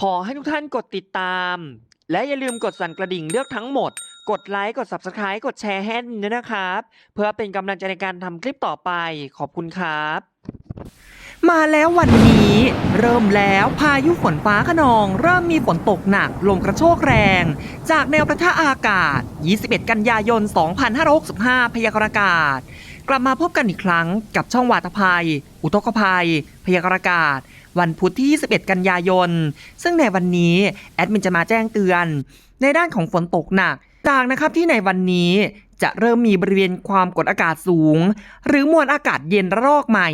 ขอให้ทุกท่านกดติดตาม และอย่าลืมกดสั่นกระดิ่งเลือกทั้งหมด กดไลค์ กด Subscribe กดแชร์ให้ด้วยนะครับ เพื่อเป็นกำลังใจในการทำคลิปต่อไป ขอบคุณครับ มาแล้ววันนี้ เริ่มแล้วพายุฝนฟ้าขนอง เริ่มมีฝนตกหนัก ลมกระโชกแรง จากแนวประทะอากาศ 21 กันยายน 2565 พยากรณ์อากาศ กลับมาพบกันอีกครั้งกับช่องวาตภัย อุทกภัย พยากรณ์อากาศ วันพุธที่ 21 กันยายน ซึ่งในวันนี้แอดมินจะมาแจ้งเตือน ในด้านของฝนตกหนักจากนะครับที่ในวันนี้จะเริ่มมีบริเวณความกดอากาศสูง หรือมวลอากาศเย็นระลอกใหม่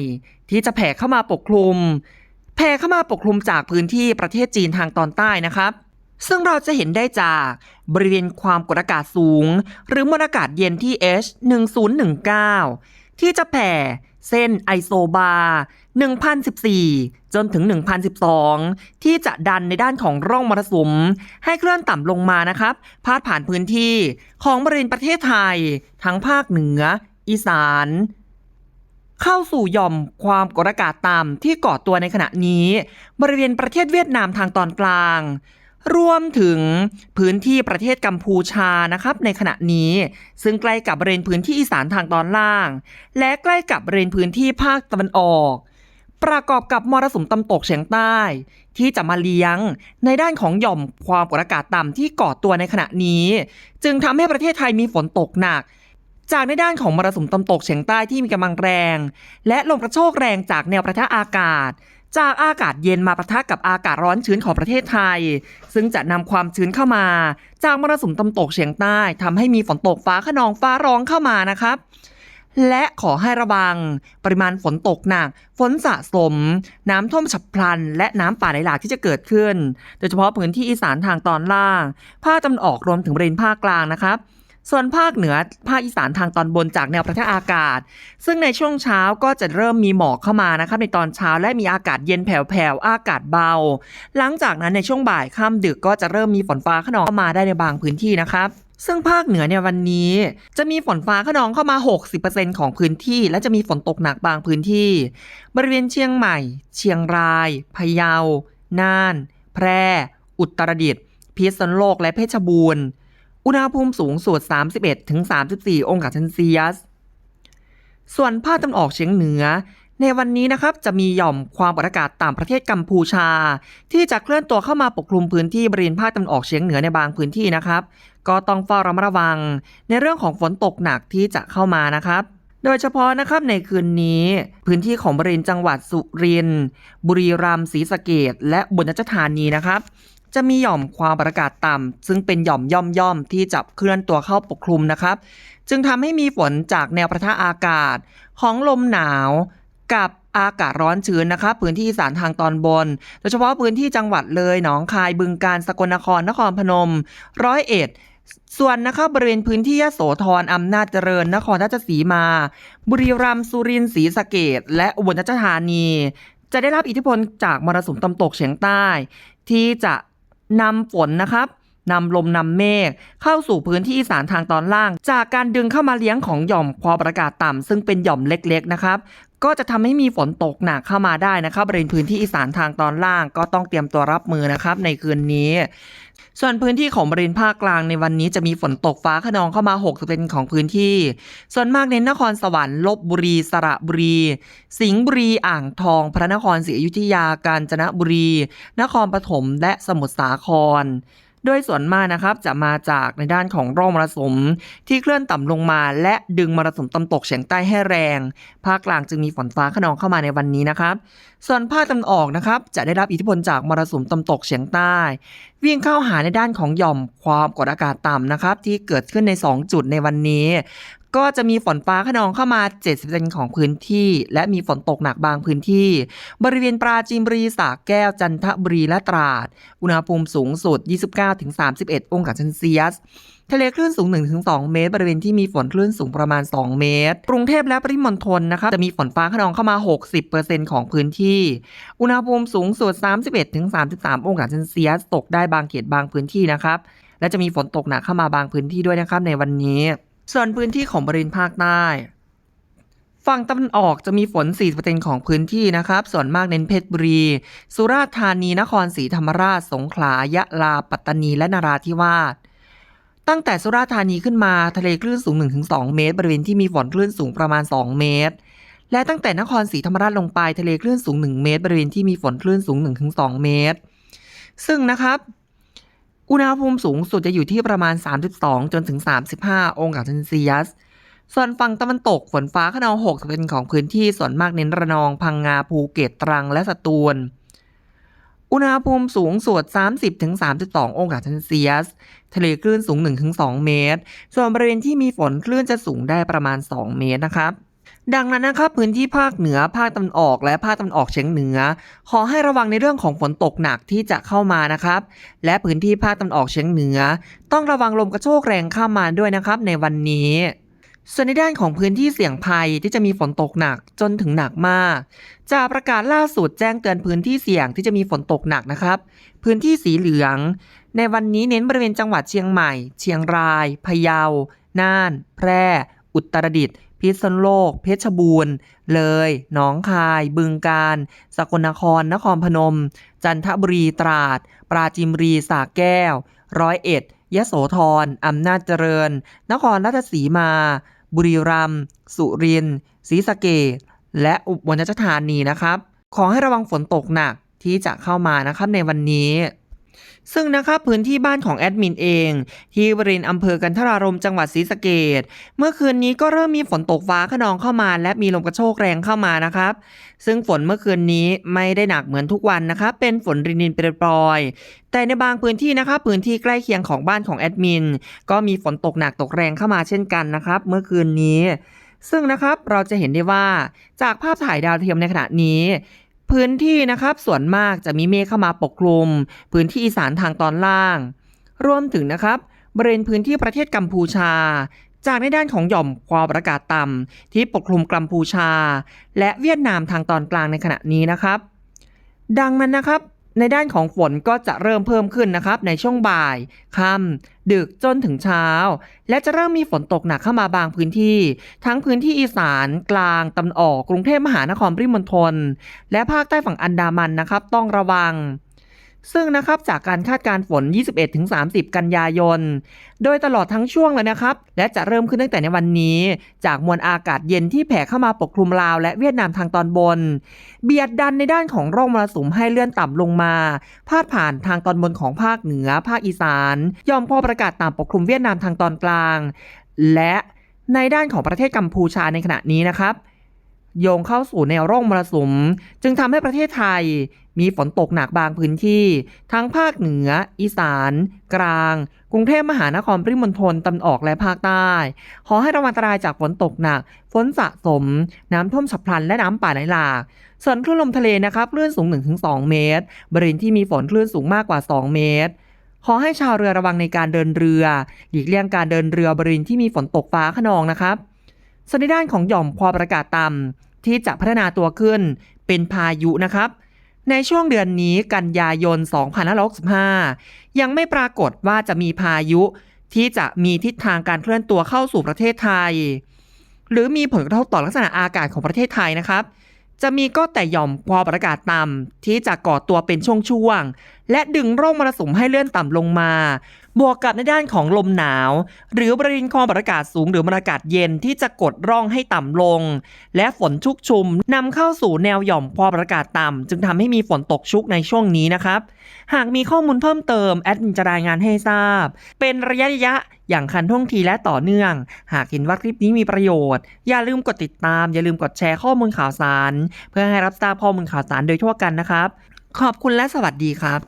ที่จะแผ่เข้ามาปกคลุม แผ่เข้ามาปกคลุมจากพื้นที่ประเทศจีนทางตอนใต้นะครับ ซึ่งเราจะเห็นได้จากบริเวณความกดอากาศสูง หรือมวลอากาศเย็นที่ H 1019ที่จะแผ่ เส้นไอโซบาร์1014 จนถึง 1012 ที่จะดันในด้านของร่องมรสุม ให้เคลื่อนต่ำลงมานะครับ พาดผ่านพื้นที่ของบริเวณประเทศไทย ทั้งภาคเหนือ อีสาน เข้าสู่หย่อมความกดอากาศต่ำที่ก่อตัวในขณะนี้ บริเวณประเทศเวียดนามทางตอนกลาง รวมถึงพื้นที่ประเทศกัมพูชานะครับในขณะนี้ ซึ่งใกล้กับบริเวณพื้นที่อีสานทางตอนล่าง และใกล้กับบริเวณพื้นที่ภาคตะวันออก ประกอบกับมรสุมตะวันตกเฉียงใต้ ที่จะมาเลี้ยงในด้านของหย่อมความกดอากาศต่ำที่ก่อตัวในขณะนี้ จึงทำให้ประเทศไทยมีฝนตกหนักจากในด้านของมรสุมตะวันตกเฉียงใต้ที่มีกำลังแรง และลมกระโชกแรงจากแนวประทะอากาศ จากอากาศเย็นมาปะทะกับอากาศร้อนชื้นของประเทศไทย ซึ่งจะนำความชื้นเข้ามา จากมรสุมตะวันตกเฉียงใต้ทำให้มีฝนตกฟ้าขนองฟ้าร้องเข้ามานะครับและขอให้ระวัง ปริมาณฝนตกหนัก ฝนสะสม น้ำท่วมฉับพลัน และน้ำป่าไหลหลากที่จะเกิดขึ้น โดยเฉพาะพื้นที่อีสานทางตอนล่าง ภาคตะวันออกรวมถึงบริเวณภาคกลางนะครับ ส่วนภาคเหนือภาคอีสานทางตอนบนจากแนวประทะอากาศ ซึ่งในช่วงเช้าก็จะเริ่มมีหมอกเข้ามานะครับในตอนเช้าและมีอากาศเย็นแผ่วๆอากาศเบา หลังจากนั้นในช่วงบ่ายค่ำดึกก็จะเริ่มมีฝนฟ้าขนองเข้ามาได้ในบางพื้นที่นะครับซึ่งภาคเหนือเนี่ยวันนี้ จะมีฝนฟ้าขนองเข้ามา 60%ของพื้นที่ และจะมีฝนตกหนักบางพื้นที่ บริเวณเชียงใหม่ เชียงราย พะเยา น่าน แพร่ อุตรดิตถ์พิษณุโลกและเพชรบูรณ์ อุณหภูมิสูงสุด 31-34 องศาเซนเซียส ส่วนภาคตะวันออกเฉียงเหนือ ในวันนี้นะครับจะมีหย่อมความกดอากาศต่ำประเทศกัมพูชา ที่จะเคลื่อนตัวเข้ามาปกคลุมพื้นที่บริเวณภาคตะวันออกเฉียงเหนือในบางพื้นที่นะครับ ก็ต้องเฝ้าระมัดระวัง ในเรื่องของฝนตกหนักที่จะเข้ามานะครับโดยเฉพาะนะครับในคืนนี้ พื้นที่ของบริเวณจังหวัดสุรินทร์บุรีรัมย์ศรีสะเกดและอุบุญราชธานีนะครับ จะมีหย่อมความกดอากาศต่ำซึ่งเป็นหย่อมย่อมย่อมที่จะเคลื่อนตัวเข้าปกคลุมนะครับ จึงทำให้มีฝนจากแนวประทะอากาศของลมหนาวกับอากาศร้อนชื้นนะครับพื้นที่อีสานทางตอนบน โดยเฉพาะพื้นที่จังหวัดเลยหนองคายบึงกาฬสกลนครนครพนม ร้อยเอ็ด ส่วนนะครับบริเวณพื้นที่ยโสธรอำนาจเจริญ นครราชสีมา บุรีรัมย์สุรินทร์ศรีสะเกดและอุบลราชธานี จะได้รับอิทธิพลจากมรสุมตะวันตกเฉียงใต้ ที่จะ นำฝนนะครับนำลมนำเมฆเข้าสู่พื้นที่อีสานทางตอนล่าง จากการดึงเข้ามาเลี้ยงของหย่อมความกดอากาศต่ำซึ่งเป็นหย่อมเล็กๆนะครับ ก็จะทำให้มีฝนตกหนักเข้ามาได้นะครับบริเวณพื้นที่อีสานทางตอนล่างก็ต้องเตรียมตัวรับมือนะครับในคืนนี้ ส่วนพื้นที่ของบริเวณภาคกลางในวันนี้จะมีฝนตกฟ้าขนองเข้ามา60%ของพื้นที่ ส่วนมากในนครสวรรค์ลบบุรีสระบุรี สิงห์บุรีอ่างทอง พระนครศรีอยุธยากาญจนบุรี นครปฐมและสมุทรสาคร โดยส่วนมากนะครับจะมาจากในด้านของร่องมรสุมที่เคลื่อนต่ำลงมา และดึงมรสุมตะวันตกเฉียงใต้ให้แรง ภาคกลางจึงมีฝนฟ้าขนองเข้ามาในวันนี้นะครับส่วนภาคตะวันออกนะครับจะได้รับอิทธิพลจากมรสุมตะวันตกเฉียงใต้ วิ่งเข้าหาในด้านของหย่อมความกดอากาศต่ำนะครับที่เกิดขึ้นใน 2 จุดในวันนี้ ก็จะมีฝนฟ้าขนองเข้ามา 70%ของพื้นที่ และมีฝนตกหนักบางพื้นที่ บริเวณปราจีนบุรีสระแก้วจันทบุรีและตราด อุณหภูมิสูงสุด 29-31 องศาเซนเซียสทะเลคลื่นสูง 1-2 เมตร บริเวณที่มีฝนคลื่นสูงประมาณ 2 เมตร กรุงเทพและปริมณฑลนะครับจะมีฝนฟ้าขนองเข้ามา 60%ของพื้นที่ อุณหภูมิสูงสุด 31-33 องศาเซนเซียส ตกได้บางเขตบางพื้นที่นะครับ และจะมีฝนตกหนักเข้ามาบางพื้นที่ด้วยนะครับในวันนี้ ส่วนพื้นที่ของบริเวณภาคใต้ ฝั่งตะวันออกจะมีฝน 40%ของพื้นที่นะครับ ส่วนมากเน้นเพชรบุรี สุราษฎร์ธานี นครศรีธรรมราช สงขลา ยะลา ปัตตานี และนราธิวาส ตั้งแต่สุราษฎร์ธานีขึ้นมา ทะเลคลื่นสูง 1-2 เมตร บริเวณที่มีฝนคลื่นสูงประมาณ 2 เมตร และตั้งแต่นครศรีธรรมราชลงไป ทะเลคลื่นสูง 1 เมตร บริเวณที่มีฝนคลื่นสูง 1-2 เมตร ซึ่งนะครับ อุณหภูมิสูงสุดจะอยู่ที่ประมาณ 32 จนถึง 35 องศาเซนเซียส ส่วนฝั่งตะวันตกฝนฟ้าขนอง6เป็นของพื้นที่ส่วนมากเน้นระนอง พังงาภูเก็ตตรังและสตูล อุณหภูมิสูงสุด 30-32 องศาเซนเซียส ทะเลคลื่นสูง 1-2 เมตร ส่วนบริเวณที่มีฝนคลื่นจะสูงได้ประมาณ 2 เมตรนะครับ ดังนั้นนะครับพื้นที่ภาคเหนือภาคตะวันออก และภาคตะวันออกเฉียงเหนือ ขอให้ระวังในเรื่องของฝนตกหนักที่จะเข้ามานะครับ และพื้นที่ภาคตะวันออกเฉียงเหนือ ต้องระวังลมกระโชกแรงข้ามมาด้วยนะครับในวันนี้ ส่วนในด้านของพื้นที่เสี่ยงภัยที่จะมีฝนตกหนักจนถึงหนักมาก จากประกาศล่าสุดแจ้งเตือนพื้นที่เสี่ยงที่จะมีฝนตกหนักนะครับ พื้นที่สีเหลือง ในวันนี้เน้นบริเวณจังหวัดเชียงใหม่ เชียงราย พะเยา น่าน แพร่ อุตรดิตถ์ พิษณุโลก เพชรบูรณ์ เลย หนองคาย บึงกาฬสกลนคร นครพนม จันทบุรี ตราด ปราจีนบุรี สระแก้ว ร้อยเอ็ด ยโสธร อำนาจเจริญ นครราชสีมา บุรีรัมย์ สุรินทร์ ศรีสะเกษ และอุบลราชธานีนะครับ ขอให้ระวังฝนตกหนักที่จะเข้ามานะครับในวันนี้ ซึ่งนะครับพื้นที่บ้านของแอดมินเอง ที่บริเวณอำเภอกันทรารมจังหวัดศรีสะเกษเมื่อคืนนี้ก็เริ่มมีฝนตกฟ้าขนองเข้ามา และมีลมกระโชกแรงเข้ามานะครับ ซึ่งฝนเมื่อคืนนี้ไม่ได้หนักเหมือนทุกวันนะครับเป็นฝนรินรินๆปรอยๆแต่ในบางพื้นที่นะครับพื้นที่ใกล้เคียงของบ้านของแอดมินก็มีฝนตกหนักตกแรงเข้ามาเช่นกันนะครับ เมื่อคืนนี้ซึ่งนะครับเราจะเห็นได้ว่าจากภาพถ่ายดาวเทียมในขณะนี้ พื้นที่นะครับส่วนมากจะมีเมฆเข้ามาปกคลุม พื้นที่อีสานทางตอนล่าง รวมถึงนะครับบริเวณพื้นที่ประเทศกัมพูชา จากในด้านของหย่อมความอากาศต่ำที่ปกคลุมกัมพูชา และเวียดนามทางตอนกลางในขณะนี้นะครับ ดังนั้นนะครับ ในด้านของฝนก็จะเริ่มเพิ่มขึ้นนะครับ ในช่วงบ่ายค่ำดึกจนถึงเช้า และจะเริ่มมีฝนตกหนักเข้ามาบางพื้นที่ ทั้งพื้นที่อีสานกลางตะวันออกกรุงเทพมหานครปริมณฑลและภาคใต้ฝั่งอันดามันนะครับ ต้องระวัง ซึ่งนะครับจากการคาดการฝน 21-30 กันยายน โดยตลอดทั้งช่วงเลยนะครับ และจะเริ่มขึ้นตั้งแต่ในวันนี้ จากมวลอากาศเย็นที่แผ่เข้ามาปกคลุมลาวและเวียดนามทางตอนบน เบียดดันในด้านของร่องมรสุมให้เลื่อนต่ำลงมา พาดผ่านทางตอนบนของภาคเหนือ ภาคอีสานยอมพอประกาศต่ำปกคลุมเวียดนามทางตอนกลาง และในด้านของประเทศกัมพูชาในขณะนี้นะครับ โยงเข้าสู่แนวร่องมรสุม จึงทำให้ประเทศไทย มีฝนตกหนักบางพื้นที่ ทั้งภาคเหนือ อีสาน กลาง กรุงเทพมหานครปริมณฑลตะวันออกและภาคใต้ ขอให้ระวังอันตรายจากฝนตกหนัก ฝนสะสม น้ำท่วมฉับพลันและน้ำป่าไหลหลาก ส่วนคลื่นลมทะเลนะครับคลื่นสูง 1-2 เมตร บริเวณที่มีฝนคลื่นสูงมากกว่า 2 เมตรขอให้ชาวเรือระวังในการเดินเรือ หลีกเลี่ยงการเดินเรือบริเวณที่มีฝนตกฟ้าขนองนะครับ ส่วนในด้านของหย่อมความกาศต่ำที่จะพัฒนาตัวขึ้นเป็นพายุนะครับ ในช่วงเดือนนี้กันยายน 2565 ยังไม่ปรากฏว่าจะมีพายุที่จะมีทิศทางการเคลื่อนตัวเข้าสู่ประเทศไทย หรือมีผลกระทบต่อลักษณะอากาศของประเทศไทยนะครับ จะมีก็แต่หย่อมความกาศต่ำที่จะก่อตัวเป็นช่วง และดึงร่องมรสุมให้เลื่อนต่ำลงมา บวกกับในด้านของลมหนาว หรือบริเวณความกดอากาศสูงหรือมวลอากาศเย็นที่จะกดร่องให้ต่ำลง และฝนชุกชุมนำเข้าสู่แนวหย่อมความกดอากาศต่ำจึงทำให้มีฝนตกชุกในช่วงนี้นะครับ หากมีข้อมูลเพิ่มเติมแอดมินจะรายงานให้ทราบ เป็นระยะระยะอย่างคันท่วงทีและต่อเนื่อง หากเห็นว่าคลิปนี้มีประโยชน์ อย่าลืมกดติดตาม อย่าลืมกดแชร์ข้อมูลข่าวสาร เพื่อให้รับทราบข้อมูลข่าวสารโดยทั่วกันนะครับ ขอบคุณและสวัสดีครับ